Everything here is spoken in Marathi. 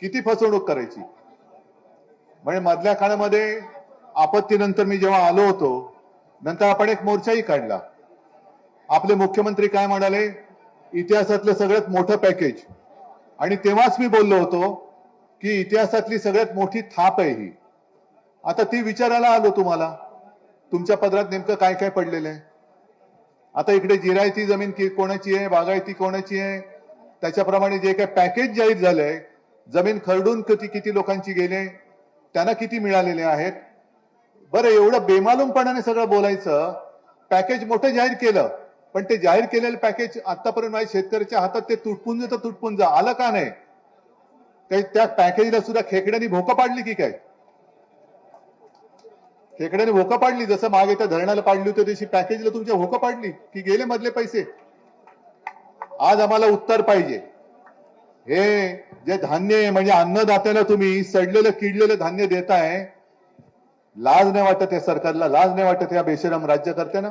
किती फसवणूक करायची? म्हणजे मधल्या काळामध्ये आपत्तीनंतर मी जेव्हा आलो होतो नंतर आपण एक मोर्चाही काढला. आपले मुख्यमंत्री काय म्हणाले? इतिहासातलं सगळ्यात मोठं पॅकेज आणि तेव्हाच मी बोललो होतो की इतिहासातली सगळ्यात मोठी थाप आहे ही. आता ती विचारायला आलो तुम्हाला. तुमच्या पदरात नेमकं काय काय पडलेलं आहे? आता इकडे जिरायती जमीन कोणाची आहे बागायती कोणाची आहे? त्याच्याप्रमाणे जे काही पॅकेज जाहीर झालंय जमीन खरडून किती किती लोकांची गेले त्यांना किती मिळालेले आहेत? बरं एवढं बेमालूमपणाने सगळं बोलायचं पॅकेज मोठं जाहीर केलं पण ते जाहीर केलेलं पॅकेज आतापर्यंत माझ्या शेतकऱ्याच्या हातात ते तुटपून तर तुटपून जा आलं का नाही? काही त्या पॅकेजला सुद्धा खेकड्यांनी भोकं पाडली की काय? खेकड्याने भोकं पाडली जसं मागे त्या धरणाला पाडली होती तशी पॅकेजला तुमच्या भोकं पाडली की गेले मधले पैसे? आज आम्हाला उत्तर पाहिजे. हे जे धान्य आहे म्हणजे अन्नदात्याला तुम्ही सडलेलं किडलेलं धान्य देताय लाज नाही वाटत या सरकारला लाज नाही वाटत या बेशरम राज्यकर्त्यांना?